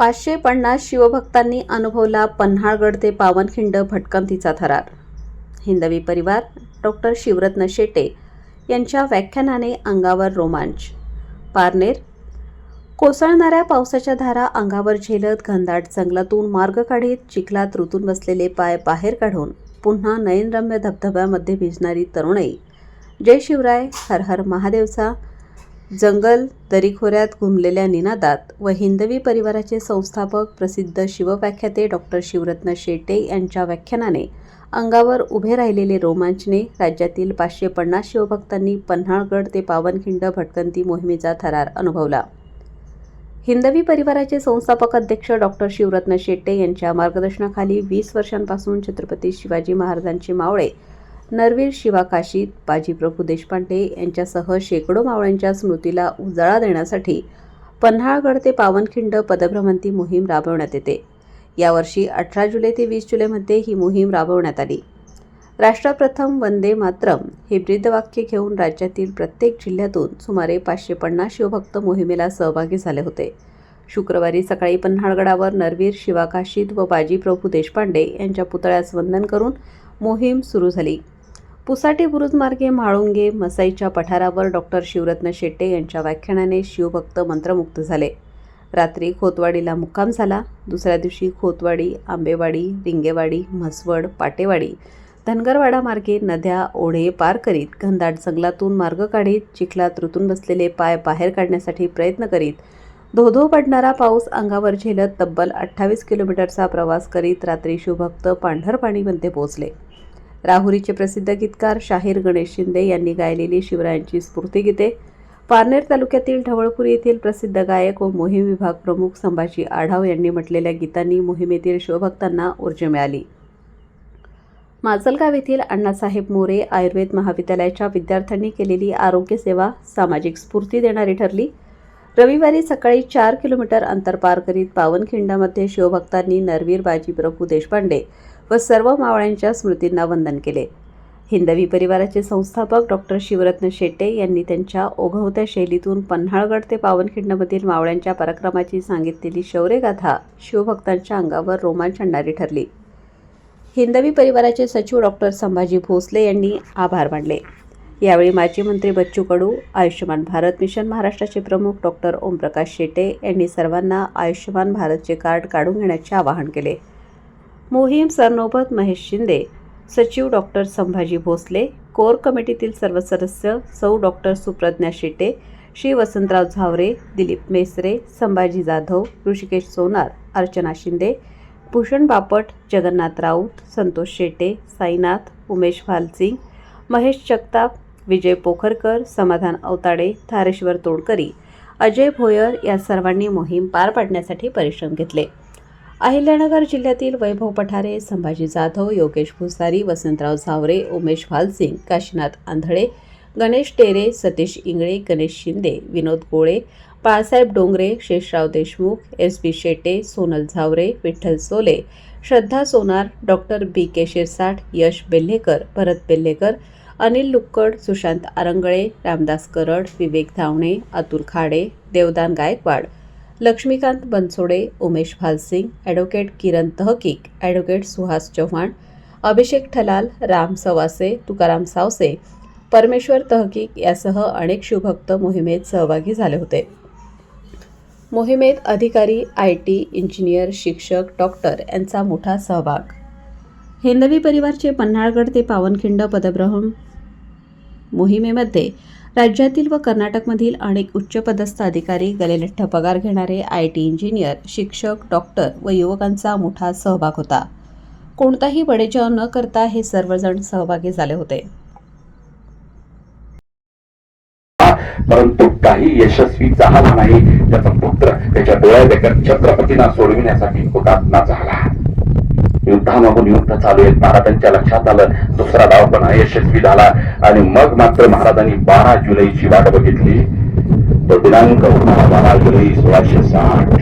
पाचशे पन्नास शिवभक्तांनी अनुभवला पन्हाळगड ते पावनखिंड भटकंतीचा थरार. हिंदवी परिवार डॉक्टर शिवरत्न शेटे यांच्या व्याख्यानाने अंगावर रोमांच. पारनेर कोसळणाऱ्या पावसाच्या धारा अंगावर झेलत घनदाट जंगलातून मार्ग काढीत चिखलात रुतून बसलेले पाय बाहेर काढून पुन्हा नयनरम्य धबधब्यामध्ये भिजणारी तरुणाई. जय शिवराय हर हर महादेवचा. जंगल दरीखोऱ्यात घुमलेल्या निनादात व हिंदवी परिवाराचे संस्थापक प्रसिद्ध शिवव्याख्याते डॉक्टर शिवरत्न शेटे यांच्या व्याख्यानाने अंगावर उभे राहिलेले रोमांचने राज्यातील पाचशे पन्नास शिवभक्तांनी पन्हाळगड ते पावनखिंड भटकंती मोहिमेचा थरार अनुभवला. हिंदवी परिवाराचे संस्थापक अध्यक्ष डॉक्टर शिवरत्न शेट्टे यांच्या मार्गदर्शनाखाली वीस वर्षांपासून छत्रपती शिवाजी महाराजांचे मावळे नरवीर शिवा बाजी बाजीप्रभू देशपांडे यांच्यासह शेकडो मावळ्यांच्या स्मृतीला उजाळा देण्यासाठी पन्हाळगड ते पावनखिंड पदभ्रमंती मोहीम राबवण्यात येते. यावर्षी अठरा जुलै ते वीस जुलैमध्ये ही मोहीम राबवण्यात आली. राष्ट्रप्रथम वंदे मातरम हे ब्रीदवाक्य घेऊन राज्यातील प्रत्येक जिल्ह्यातून सुमारे पाचशे पन्नास शिवभक्त मोहिमेला सहभागी झाले होते. शुक्रवारी सकाळी पन्हाळगडावर नरवीर शिवाकाशीद व बाजीप्रभू देशपांडे यांच्या पुतळ्यास वंदन करून मोहीम सुरू झाली. पुसाटी बुरुज मार्गे म्हाळुंगे मसाईच्या पठारावर डॉक्टर शिवरत्न शेट्टे यांच्या व्याख्यानाने शिवभक्त मंत्रमुक्त झाले. रात्री खोतवाडीला मुक्काम झाला. दुसऱ्या दिवशी खोतवाडी आंबेवाडी रिंगेवाडी म्हसवड पाटेवाडी धनगरवाडा मार्गे नद्या ओढे पार करीत घनदाट जंगलातून मार्ग काढीत चिखलात रुतून बसलेले पाय बाहेर काढण्यासाठी प्रयत्न करीत धोधो पडणारा पाऊस अंगावर झेलत तब्बल अठ्ठावीस किलोमीटरचा प्रवास करीत रात्री शिवभक्त पांढरपाणीमध्ये पोहोचले. राहुरीचे प्रसिद्ध गीतकार शाहीर गणेश शिंदे यांनी गायलेली शिवरायांची स्फूर्तीगीते पारनेर तालुक्यातील ढवळपूर येथील प्रसिद्ध गायक व मोहीम विभाग प्रमुख संभाजी आढाव यांनी म्हटलेल्या गीतांनी मोहिमेतील शिवभक्तांना ऊर्जा मिळाली. माजलगाव येथील अण्णासाहेब मोरे आयुर्वेद महाविद्यालयाच्या विद्यार्थ्यांनी केलेली आरोग्य सेवा सामाजिक स्फूर्ती देणारी ठरली. रविवारी सकाळी चार किलोमीटर अंतर पार करीत पावनखिंडामध्ये शिवभक्तांनी नरवीर बाजीप्रभू देशपांडे व सर्व मावळ्यांच्या स्मृतींना वंदन केले. हिंदवी परिवाराचे संस्थापक डॉक्टर शिवरत्न शेट्टे यांनी त्यांच्या ओघवत्या शैलीतून पन्हाळगड ते पावनखिंडमधील मावळ्यांच्या पराक्रमाची सांगितलेली शौर्यगाथा शिवभक्तांच्या अंगावर रोमांच आणणारी ठरली. हिंदवी परिवाराचे सचिव डॉक्टर संभाजी भोसले यांनी आभार मानले. यावेळी माजी मंत्री बच्चू कडू आयुष्यमान भारत मिशन महाराष्ट्राचे प्रमुख डॉक्टर ओमप्रकाश शेटे यांनी सर्वांना आयुष्यमान भारतचे कार्ड काढून घेण्याचे आवाहन केले. मोहीम सरनोबत महेश शिंदे सचिव डॉक्टर संभाजी भोसले कोर कमिटीतील सर्व सदस्य सौ डॉक्टर सुप्रज्ञा शेटे श्री वसंतराव झावरे दिलीप मेसरे संभाजी जाधव ऋषिकेश सोनार अर्चना शिंदे भूषण बापट जगन्नाथ राऊत संतोष शेटे साईनाथ उमेश भालसिंग महेश जगताप विजय पोखरकर समाधान अवताडे थारेश्वर तोडकरी अजय भोयर या सर्वांनी मोहीम पार पाडण्यासाठी परिश्रम घेतले. अहिल्यानगर जिल्ह्यातील वैभव पठारे संभाजी जाधव योगेश भुसारी वसंतराव झावरे उमेश भालसिंग काशीनाथ आंधळे Ganesh टेरे Satish Ingale Ganesh Shinde Vinod Gole Balasaheb Dongre Sheshrao Deshmukh S B Shete Sonal Zaware Vitthal Sole Shraddha Sonar doctor B K Shirsat Yash Belhekar Bharat Belhekar Anil Lukkad Sushant Arangale Ramdas Karad Vivek Dhawane Atul Khade Devdan Gaikwad Laxmikant Bansode Umesh Bhalsing advocate Kiran Tahakik advocate Suhas Chavan Abhishek Thalal Ram Savase Tukaram Savse Parmeshwar Tahakik यासह अनेक शिवभक्त मोहिमेत सहभागी झाले होते. मोहिमेत अधिकारी I T engineer शिक्षक डॉक्टर यांचा मोठा सहभाग. हिंदवी परिवारचे पन्हाळगड ते पावनखिंड पदभ्रमण मोहिमेमध्ये राज्यातील व कर्नाटकमधील अनेक उच्चपदस्थ अधिकारी गलेलठ्ठ पगार घेणारे आय टी इंजिनियर शिक्षक डॉक्टर व युवकांचा मोठा सहभाग होता. कोणताही बडेजाव न करता हे सर्वजण सहभागी झाले होते. परंतु काही यशस्वी झाला नाही त्याचा पुत्र त्याच्या डोळ्यादेखत छत्रपतींना सोडविण्यासाठी हुतात्मा झाला. युद्धामागून युद्ध चालू आहेत. महाराजांच्या लक्षात आलं दुसरा डाव पण अयशस्वी झाला. आणि मग मात्र महाराजांनी बारा जुलैची वाट बघितली. तो दिनांक होता बारा जुलै सोळाशे साठ.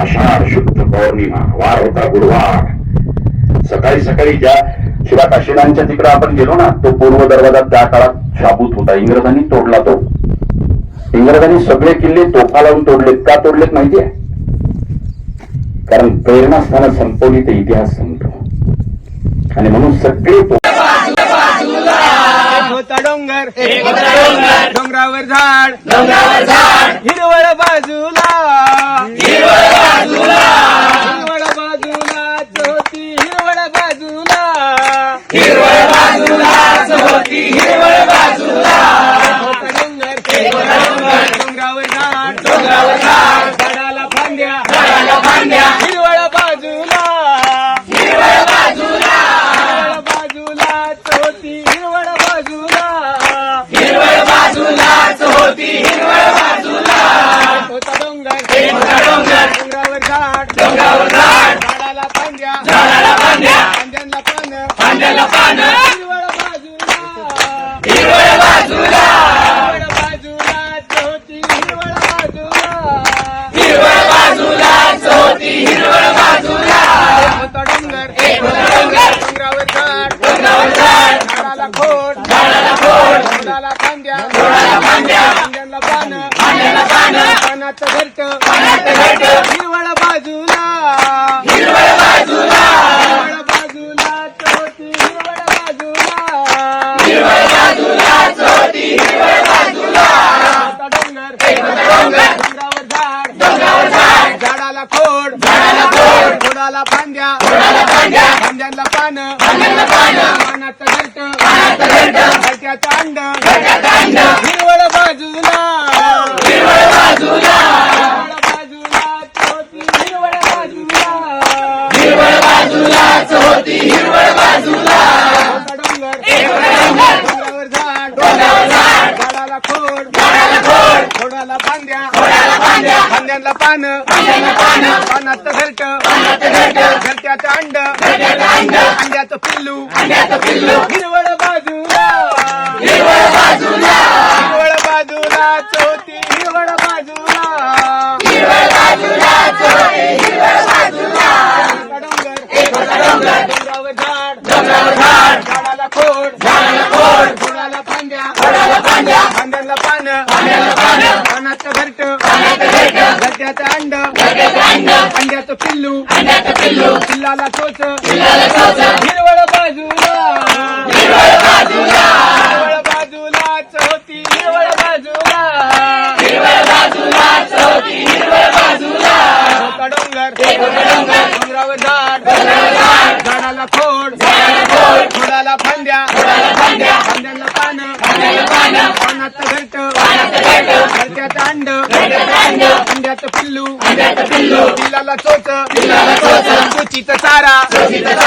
आषाढ शुद्ध पौर्णिमा वार होता गुरुवार. सकाळी सकाळी ज्या शिवा काशीनांच्या तिकडे आपण गेलो ना तो पूर्व दरवाजा त्या काळात शाबूत होता. इंग्रजांनी तोडला तो. इंग्रजांनी सगळे किल्ले तोफा लावून तोडलेत. का तोडलेत माहितीये कारण प्रेरणास्थानं संपवली तर इतिहास संपतो. आणि म्हणून सगळे डोंगर. डोंगरावर झाड डोंगरावर झाड. हिरवळ बाजूला. हिरवळ बाजूला होती हिरवळ बाजूला हिरवळ बाजूला होती हिरवळ बाजूला होता डोंगर एक होता डोंगर डोंगरावर झाड डोंगरावर झाड झाडाला फांद्या झाडाला फांद्या हिरवळ बाजूला हिरवळ बाजूला हिरवळ बाजूला होती हिरवळ बाजूला. हिरवळ बाजूलाच होती हिरवळ बाजूला. होता डोंगर. होता डोंगर. डोंगरावर झाड डोंगरावर झाड झाडाला फांद्या झाडाला पानं. पानं हिरवळ बाजूला हिरवळ बाजूला हिरवळ बाजूलाच होती हिरवळ बाजूला हिरवळ बाजूलाच होती हिरवळ बाजूला होता डोंगर एक होता डोंगर डोंगरावर झाड डोंगरावर झाड झाडाला खोड झाडाला खोड खोडाला फांद्या खोडाला फांद्या फांद्याला पानं फांद्याला पानं पानाचं घरट पानाचं घरट हिरवळ बाजूला. हिरवळ बाजूला हिरवळ हिरवळ बाजूला. हिरवळ होती हिरवळ बाजूला. डोंगर. डोंगर. डोंगरावर झाड. डोंगरावर झाड. झाडाला खोड. झाडाला खोड. खोडाला फांद्या. खोडाला फांद्या. फांद्यांना पानं. पानं. पानाचं घरट पानाचं घरट घरट्याचं अंड घरट्याचं अंड हिरवळ बाजूला हिरवळ बाजूला हिरवळ बाजूलाच होती हिरवळ बाजूला हिरवळ बाजूलाच होती हिरवळ बाजूला होता डोंगर एक होता डोंगर डोंगरावर झाड डोंगरावर झाड झाडाला खोड झाडाला खोड खोडाला फांद्या खोडाला फांद्या फांद्यांना पानं. फांद्यांना पानं. पानाचं घरट. घरट्याचं अंड. अंड्याचं पिल्लू. पिल्लू. हिरवळ बाजूला. हिरवळ बाजूला. हिरवळ बाजूला हिरवळ होती हिरवळ बाजूला डोंगर. डोंगरावर झाड. डोंगरावर झाड. झाडाला खोड. झाडाला खोड. खोडाला फांद्या. खोडाला फांद्या. फांद्याला पानं. फांद्याला पानं. पानाचं घरट. पानाचं घरट घरट्याचं अंड. अंड्याचं पिल्लू. पिल्लाला चोच. हिरवळ बाजूला. हिरवळ बाजूला. हिरवळ बाजूला हिरवळ बाजूलाच होती हिरवळ बाजूला होता डोंगर एक होता डोंगर डोंगरावर झाड डोंगरावर झाड झाडाला खोड झाडाला खोड खोडाला फांद्या खोडाला फांद्या फांद्याला पानं फांद्याला पानं पानाचं घरट पानाचं घरट घरट्याचं अंड घरट्याचं अंड अंड्याचं पिल्लू अंड्याचं पिल्लू पिल्लाला चोच पिल्लाला चोच चोचीचा चारा चोचीचा चारा हिरवळ बाजूला